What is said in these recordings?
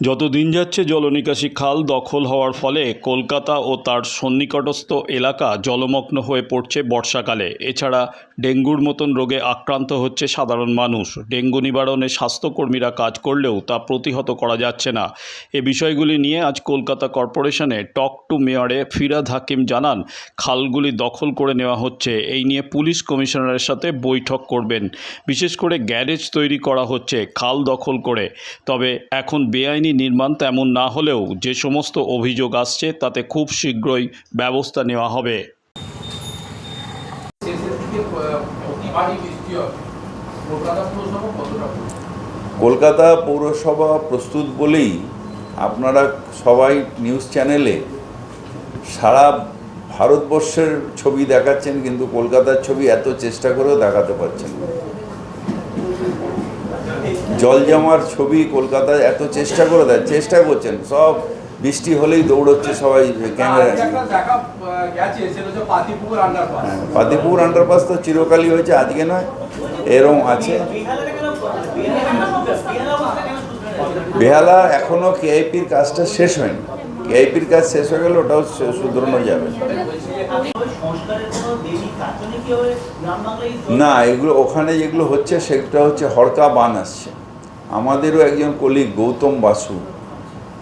যত দিন যাচ্ছে জলনিকাশি খাল দখল হওয়ার ফলে কলকাতা ও তার সন্নিকটস্থ এলাকা জলমগ্ন হয়ে পড়ছে বর্ষাকালে। এছাড়া ডেঙ্গুর মতন রোগে আক্রান্ত হচ্ছে সাধারণ মানুষ। ডেঙ্গু নিবারণে স্বাস্থ্যকর্মীরা কাজ করলেও তা প্রতিহত করা যাচ্ছে না। এ বিষয়গুলি নিয়ে আজ কলকাতা কর্পোরেশনে টক টু মেয়রে ফিরাদ হাকিম জানান, খালগুলি দখল করে নেওয়া হচ্ছে। এই নিয়ে পুলিশ কমিশনারের সাথে বৈঠক করবেন। বিশেষ করে গ্যারেজ তৈরি করা হচ্ছে খাল দখল করে। তবে এখন বেআইনি নির্মাণ তেমন না হলেও যে সমস্ত অভিযোগ আসছে তাতে খুব শীঘ্রই ব্যবস্থা নেওয়া হবে? কলকাতা পৌরসভা প্রস্তুত বলেই আপনারা সবাই নিউজ চ্যানেলে সারা ভারতবর্ষের ছবি দেখাচ্ছেন, কিন্তু কলকাতার ছবি এত চেষ্টা করেও দেখাতে পারছেন না জল জমার ছবি কলকাতায় এত চেষ্টা করে দেয় চেষ্টা করছেন। সব বৃষ্টি হলেই দৌড়চ্ছে সবাই ক্যামেরা পাতিপুকুর আন্ডারপাস হ্যাঁ, তো চিরকালই হয়েছে আজকে নয় এরম আছে। বেহালা এখনও কেআইপির কাজটা শেষ হয়নি। কেআইপির কাজ শেষ হয়ে গেলে ওটাও শুধরানো যাবে। না এগুলো ওখানে যেগুলো হচ্ছে সেটা হচ্ছে হরকা বান আসছে। আমাদেরও একজন কলিগ গৌতম বাসু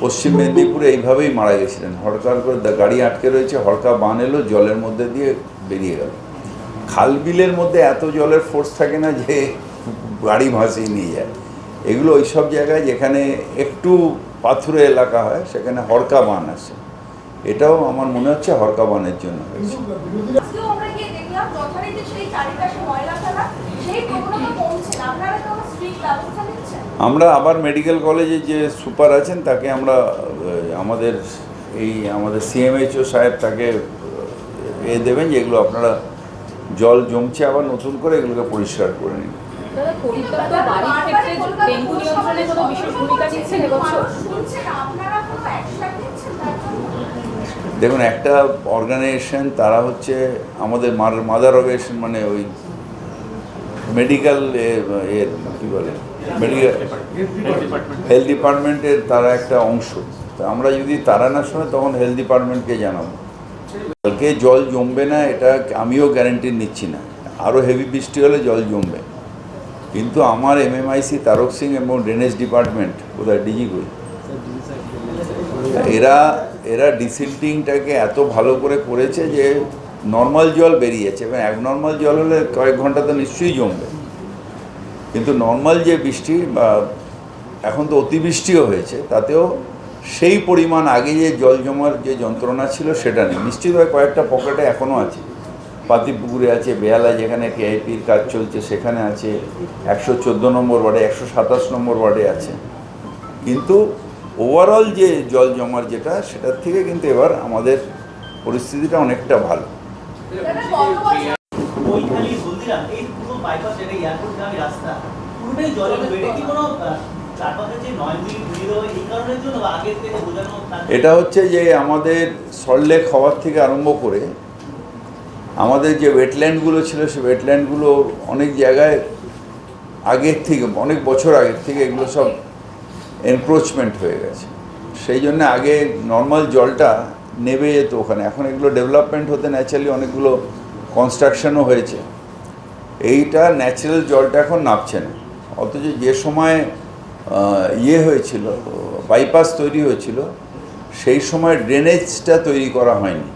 পশ্চিম মেদিনীপুরে এইভাবেই মারা গেছিলেন। হরকার করে গাড়ি আটকে রয়েছে হরকা বান এলো, জলের মধ্যে দিয়ে বেরিয়ে গেল। খাল বিলের মধ্যে এত জলের ফোর্স থাকে না যে গাড়ি ভাসিয়ে নিয়ে যায়। এগুলো ওই সব জায়গায় যেখানে একটু পাথুরে এলাকা হয়, সেখানে হরকা বান আসে। এটাও আমার মনে হচ্ছে হরকা বানের জন্য হয়েছে। আমরা আবার মেডিকেল কলেজে যে সুপার আছেন তাকে আমরা আমাদের এই আমাদের সিএমএইচও সাহেব তাকে এ দেবেন যে এগুলো আপনারা জল জমছে আবার নতুন করে এগুলোকে পরিষ্কার করে নিন। দেখুন একটা অর্গানাইজেশন তারা হচ্ছে আমাদের মাদার অর্গানাইজেশন মানে ওই মেডিকেল এর কী বলে মেডিকেল হেলথ ডিপার্টমেন্টের তারা একটা অংশ। আমরা যদি তারা না শোনে তখন হেলথ ডিপার্টমেন্টকে জানাব। কালকে জল জমবে না, এটা আমিও গ্যারেন্টি নিচ্ছি না। আরও হেভি বৃষ্টি হলে জল জমবে। কিন্তু আমার M M MMIC Tarak Singh এবং ড্রেনেজ ডিপার্টমেন্ট কোথায়? ডিজি কই? এরা এরা ডিসিল্টিংটাকে এত ভালো করে করেছে যে নর্মাল জল বেরিয়েছে। এবং অ্যাবনর্মাল জল হলে কয়েক ঘণ্টা তো নিশ্চয়ই জমবে। কিন্তু নর্মাল যে বৃষ্টি বা এখন তো অতিবৃষ্টিও হয়েছে, তাতেও সেই পরিমাণ আগে যে জল জমার যে যন্ত্রণা ছিল সেটা নেই। নিশ্চিতভাবে কয়েকটা পকেটে এখনও আছে। পাতিপুকুরে আছে, বেহালা যেখানে কেআইপির কাজ চলছে সেখানে আছে, একশো চোদ্দ নম্বর ওয়ার্ডে, একশো সাতাশ নম্বর ওয়ার্ডে আছে। কিন্তু ওভারঅল যে জল জমার যেটা, সেটার থেকে কিন্তু এবার আমাদের পরিস্থিতিটা অনেকটা ভালো। বৈখালি হলদিরাম এই পুরো বাইপাস এটা রাস্তা। পুরোটাই জলে কি কোনো এটা হচ্ছে যে আমাদের সল্টলেক হওয়ার থেকে আরম্ভ করে আমাদের যে ওয়েটল্যান্ডগুলো ছিল সেই ওয়েটল্যান্ডগুলো অনেক জায়গায় আগের থেকে অনেক বছর আগের থেকে এগুলো সব এনক্রোচমেন্ট হয়ে গেছে। সেই জন্য আগে নর্মাল জলটা নেবে যেত ওখানে। এখন এগুলো ডেভেলপমেন্ট হতে ন্যাচারালি অনেকগুলো কনস্ট্রাকশনও হয়েছে। এইটা ন্যাচারাল জলটা এখন নামছে না। অথচ যে সময় ইয়ে হয়েছিল বাইপাস তৈরি হয়েছিল, সেই সময় ড্রেনেজটা তৈরি করা হয়নি।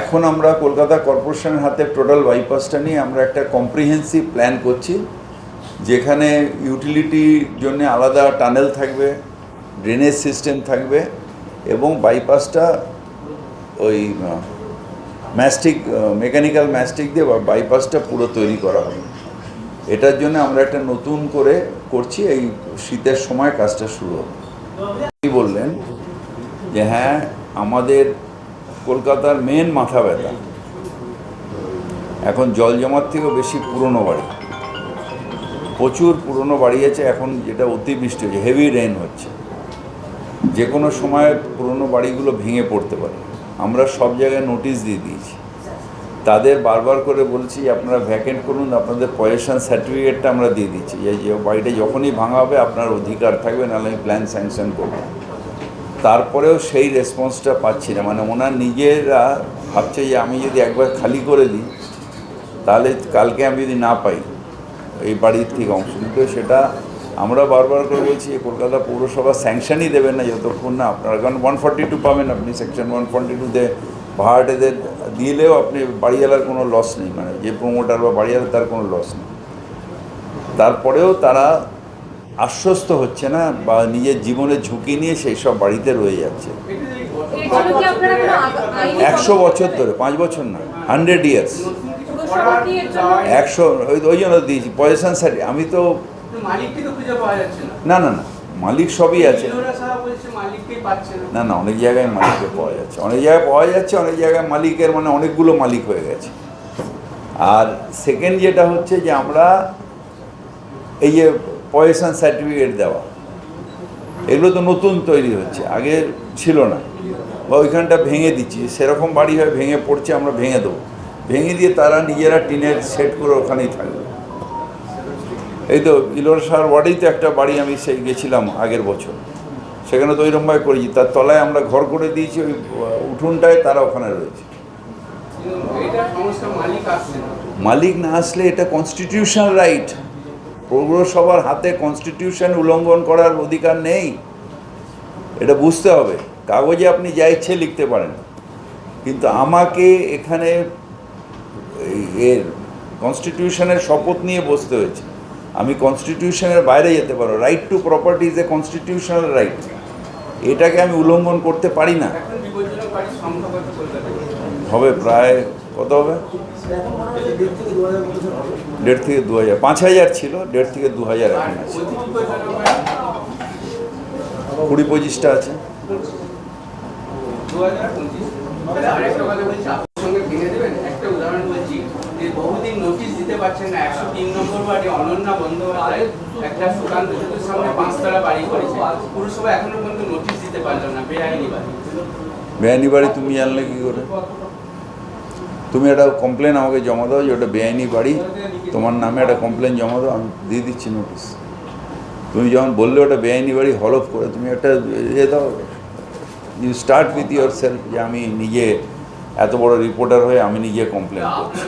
এখন আমরা কলকাতা কর্পোরেশনের হাতে টোটাল বাইপাসটা নিয়ে আমরা একটা কম্প্রিহেন্সিভ প্ল্যান করছি, যেখানে ইউটিলিটির জন্য আলাদা টানেল থাকবে ড্রেনেজ সিস্টেম থাকবে এবং বাইপাসটা ওই ম্যাস্টিক মেকানিক্যাল ম্যাস্টিক দিয়ে বাইপাসটা পুরো তৈরি করা হবে এটার জন্য আমরা একটা নতুন করে করছি, এই শীতের সময় কাজটা শুরু হবে। বললেন যে হ্যাঁ আমাদের কলকাতার মেন মাথা ব্যথা। এখন জল জমার থেকেও বেশি পুরনো বাড়ি। প্রচুর পুরনো বাড়ি আছে, এখন যেটা অতিবৃষ্টি হচ্ছে হেভি রেন হচ্ছে। যে কোনো সময় পুরনো বাড়িগুলো ভেঙে পড়তে পারে। আমরা সব জায়গায় নোটিশ দিয়ে দিয়েছি। তাদের বারবার করে বলছি, আপনারা ভ্যাকেন্ট করুন, আপনাদের পজিশন সার্টিফিকেটটা আমরা দিয়ে দিচ্ছি। যে বাড়িটা যখনই ভাঙা হবে, আপনার অধিকার থাকবে, নাহলে আমি প্ল্যান স্যাংশন করব। তারপরেও সেই রেসপন্সটা পাচ্ছি না। মানে ওনার নিজেরা ভাবছে যে, আমি যদি একবার খালি করে দিই, তাহলে কালকে আমি যদি না পাই, এই বাড়ির থেকে অংশ নিতে। সেটা আমরা বারবার করে বলছি কলকাতা পৌরসভা স্যাংশনই দেবেন না যতক্ষণ না আপনারা। কারণ ওয়ান ফর্টি টু পাবেন আপনি সেকশন ওয়ান ফর্টি টুতে ভাড়াটেদের দিলেও আপনি বাড়িওয়ালার কোনো লস নেই মানে যে প্রমোটার বা বাড়িওয়ালা তার কোনো লস নেই। তারপরেও তারা আশ্বস্ত হচ্ছে না বা নিজের জীবনের ঝুঁকি নিয়ে সেই সব বাড়িতে রয়ে যাচ্ছে। একশো বছর ধরে পাঁচ বছর না হান্ড্রেড ইয়ার্স একশো ওই ওই জন্য দিয়েছি পজিশন সার্টি আমি তো না। না না মালিক সবই আছে। না। না অনেক জায়গায় মালিককে পাওয়া যাচ্ছে। অনেক জায়গায় পাওয়া যাচ্ছে অনেক জায়গায় মালিকের মানে অনেকগুলো মালিক হয়ে গেছে। আর সেকেন্ড যেটা হচ্ছে যে আমরা এই যে পজিশন সার্টিফিকেট দেওয়া এগুলো তো নতুন তৈরি হচ্ছে আগে ছিল না। বা ওইখানটা ভেঙে দিচ্ছি সেরকম বাড়ি হয় ভেঙে পড়ছে আমরা ভেঙে দেবো। ভেঙে দিয়ে তারা নিজেরা টিনের সেট করে ওখানেই থাকবে। এই তো ইলোর সার ওয়ার্ডেই তো একটা বাড়ি আমি সেই গেছিলাম আগের বছর। সেখানে তো ওইরকমভাবে করেছি। তার তলায় আমরা ঘর করে দিয়েছি ওই উঠোনটায় তারা ওখানে রয়েছে। মালিক না? আসলে এটা কনস্টিটিউশন রাইট পৌরসভার হাতে কনস্টিটিউশন উল্লঙ্ঘন করার অধিকার নেই। এটা বুঝতে হবে। কাগজে আপনি যা ইচ্ছে লিখতে পারেন। কিন্তু আমাকে এখানে এর কনস্টিটিউশনের শপথ নিয়ে বসতে হয়েছে। আমি কনস্টিটিউশনের বাইরে যেতে পারো right to property is a constitutional right এটাকে আমি উল্লঙ্ঘন করতে পারি না। হবে প্রায়, কত হবে? দেড় থেকে দু হাজার। পাঁচ হাজার ছিল, দেড় থেকে দু হাজার এখন আছে। কুড়ি পঁচিশটা আছে দু হাজার পঁচিশ তাহলে আরেকটা কথা বলছি আপনার সঙ্গে ভেঙে দেবেন একটা উদাহরণ বলছি যে বহুদিন নোটিশ দিতে পারছেন না, একশো তিন নম্বর বাড়ি অনন্যা বন্দ্যোপাধ্যায় একটা সুকান্ত সেতুর সামনে পাঁচতলা বাড়ি করেছে। পুরসভা এখনও পর্যন্ত নোটিশ দিতে পারল না, বেআইনি বাড়ি। বেআইনি বাড়ি তুমি জানলে কী করে? তুমি একটা কমপ্লেন আমাকে জমা দাও যে ওটা বেআইনি বাড়ি, তোমার নামে একটা কমপ্লেন জমা দাও, আমি দিয়ে দিচ্ছি নোটিশ তুমি যখন বললে ওটা বেআইনি বাড়ি, হলফ করে তুমি একটা ইয়ে দাও। You start with yourself যে আমি নিজে এত বড় রিপোর্টার হয়ে আমি নিজে কমপ্লেন করছি।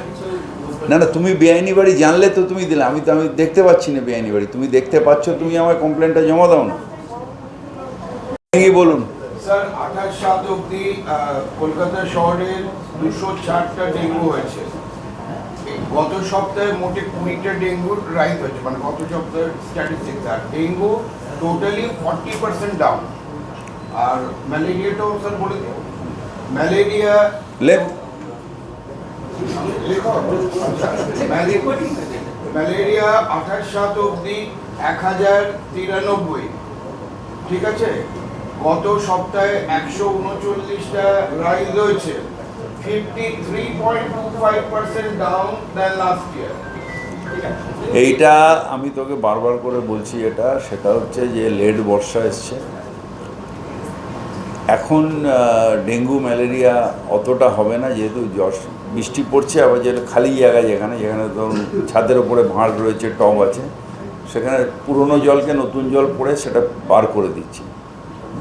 না না তুমি বেআইনি বাড়ি জানলে তো তুমি দিলে। আমি তো আমি দেখতে পাচ্ছি না বেআইনি বাড়ি। তুমি দেখতে পাচ্ছ তুমি আমার কমপ্লেনটা জমা দাও না। বলুন। স্যার আঠাশ সাত অব্দি আহ, কলকাতা শহরের দুশো চারটা ডেঙ্গু হয়েছে। এই গত সপ্তাহে মোটে কুড়িটা ডেঙ্গুর রাইজ হয়েছে। মানে গত সপ্তাহের স্ট্যাটিস্টিক্স আর dengue totally forty percent down আর ম্যালেরিয়াটাও স্যার বলে ম্যালেরিয়া লেখ ম্যালেরিয়া আঠাশ সাত অব্দি এক হাজার তিরানব্বই। ঠিক আছে? গত সপ্তাহে একশো উনচল্লিশটা রাইজ হয়েছে। Fifty three point two five percent down than last year এইটা আমি তোকে বারবার করে বলছি এটা সেটা হচ্ছে যে লেট বর্ষা এসছে। এখন ডেঙ্গু, ম্যালেরিয়া অতটা হবে না, যেহেতু জশ বৃষ্টি পড়ছে, আবার যেটা খালি জায়গা যেখানে যেখানে ধরুন ছাদের ওপরে ভাঁড় রয়েছে, টব আছে, সেখানে পুরনো জলকে নতুন জল পড়ে সেটা বার করে দিচ্ছি।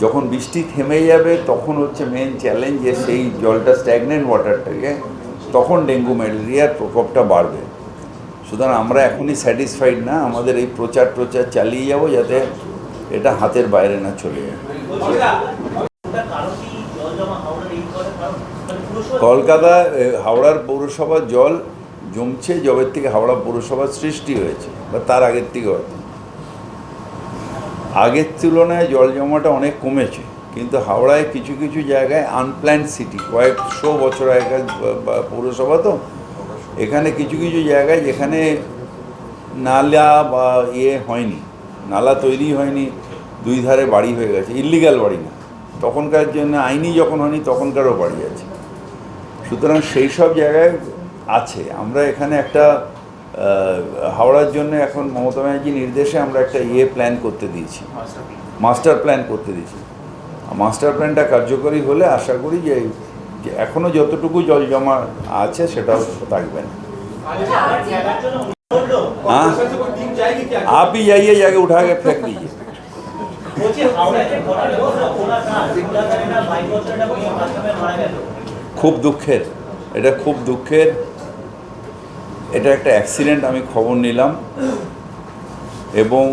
যখন বৃষ্টি থেমে যাবে, তখন হচ্ছে মেন চ্যালেঞ্জ যে সেই জলটা স্ট্যাগনেন্ট ওয়াটারটাকে তখন ডেঙ্গু, ম্যালেরিয়ার প্রকোপটা বাড়বে। সুতরাং আমরা এখনই স্যাটিসফাইড না, আমাদের এই প্রচার প্রচার চালিয়ে যাব যাতে এটা হাতের বাইরে না চলে যায় বলছি না, ওটার কারণ কি জল জমা হাওড়ার এই করার কারণ মানে পুরসভা কলকাতা হাওড়ার পৌরসভার জল জমছে, জবের থেকে হাওড়া পৌরসভার সৃষ্টি হয়েছে, বা তার আগের থেকে হয়তো আগের তুলনায় জল জমাটা অনেক কমেছে, কিন্তু হাওড়ায় কিছু কিছু জায়গায় আনপ্ল্যান্ড সিটি কয়েকশো বছর আগেকার পৌরসভা তো, এখানে কিছু কিছু জায়গায় যেখানে নালা বা ইয়ে হয়নি, নালা তৈরি হয়নি, দুই ধারে বাড়ি হয়ে গেছে ইল্লিগাল বাড়ি না। তখনকার জন্য আইনি যখন হয়নি, তখনকারও বাড়ি আছে। সুতরাং সেই সব জায়গায় আছে আমরা এখানে একটা আহ, হাওড়ার জন্য এখন মমতা ব্যানার্জি নির্দেশে আমরা একটা ইয়ে প্ল্যান করতে দিয়েছি মাস্টার প্ল্যান করতে দিয়েছি মাস্টার প্ল্যানটা কার্যকরী হলে আশা করি যে যে এখনও যতটুকু জল জমা আছে সেটাও থাকবে না আচ্ছা, আবার খেলার জন্য বললো हाँ आप ही जाइए जाके उठा के फेंक दीजिए বলছি হাওড়ায় যে ঘটনা ঘটলো কোলাঘাট কোলাঘাটের বাইক বছরটা মাধ্যমে মারা গেল খুব দুঃখের, এটা খুব দুঃখের। এটা একটা অ্যাক্সিডেন্ট আমি খবর নিলাম। এবং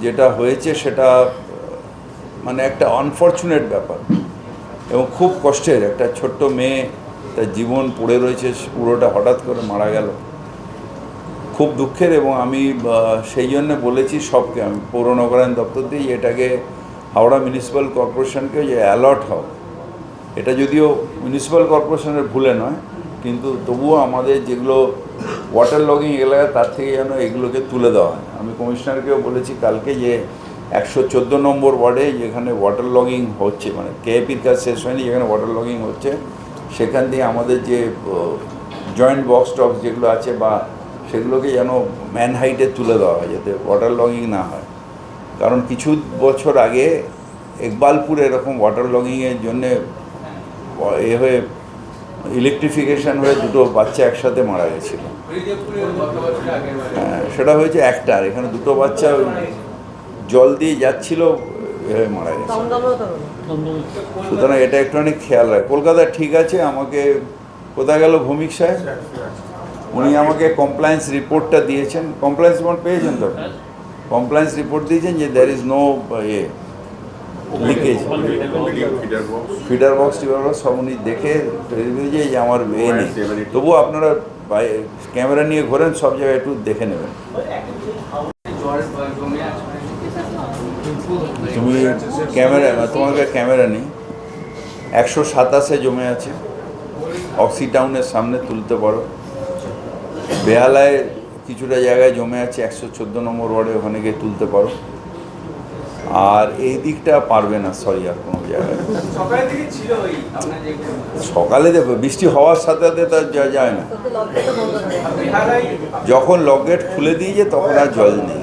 যেটা হয়েছে সেটা মানে একটা আনফর্চুনেট ব্যাপার। এবং খুব কষ্টের, একটা ছোট্ট মেয়ে, তার জীবন পড়ে রয়েছে, পুরোটা হঠাৎ করে মারা গেল। খুব দুঃখের এবং আমি সেই জন্য বলেছি সবকে, আমি পৌর নগরায়ণ দপ্তর দিয়ে এটাকে, হাওড়া মিউনিসিপ্যাল কর্পোরেশনকে যে অ্যালার্ট হও। এটা যদিও মিউনিসিপ্যাল কর্পোরেশনের ভুলে নয়, কিন্তু তবুও আমাদের যেগুলো ওয়াটার লগিং এলাকা, তার থেকে যেন এগুলোকে তুলে দেওয়া হয়। আমি কমিশনারকেও বলেছি কালকে যে একশো চোদ্দ নম্বর ওয়ার্ডে যেখানে ওয়াটার লগিং হচ্ছে মানে কেএপির কাজ শেষ হয়নি, যেখানে ওয়াটার লগিং হচ্ছে, সেখান দিয়ে আমাদের যে জয়েন্ট বক্স টক্স যেগুলো আছে বা সেগুলোকে যেন ম্যান হাইটে তুলে দেওয়া হয়, যাতে ওয়াটার লগিং না হয়। কারণ কিছু বছর আগে ইকবালপুরে এরকম ওয়াটার লগিংয়ের জন্যে এ হয়ে ইলেকট্রিফিকেশন হয়ে দুটো বাচ্চা একসাথে মারা গেছিল। হ্যাঁ, সেটা হয়েছে একটা আর এখানে দুটো বাচ্চা জল দিয়ে যাচ্ছিল এ হয়ে মারা গেছে। সুতরাং এটা একটুখানি খেয়াল রাখ। কলকাতা ঠিক আছে আমাকে কোথায় গেল ভূমিক সাহেব? উনি আমাকে কমপ্লায়েন্স রিপোর্টটা দিয়েছেন। কমপ্লায়েন্স রিপোর্ট পেয়েছেন তো? কমপ্লায়েন্স রিপোর্ট দিয়েছেন যে there is no a leakage feeder box টিডার box সব উনি দেখে যে আমার এ নেই। তবুও আপনারা ক্যামেরা নিয়ে ঘোরেন, সব জায়গায় একটু দেখে নেবেন। তুমি ক্যামেরা তোমাকে ক্যামেরা নেই। একশো সাতাশে জমে আছে। অক্সি টাউনের সামনে তুলতে পারো। বেহালায় কিছুটা জায়গায় জমে আছে, একশো চোদ্দ নম্বর ওয়ার্ডে ওখানে গিয়ে তুলতে পারো। আর এই দিকটা পারবে না সরি আর কোনো জায়গায় সকালে দেখো বৃষ্টি হওয়ার সাথে সাথে তার যা- যায় না। যখন লকেট খুলে খুলে দিয়েছে তখন আর জল নেই।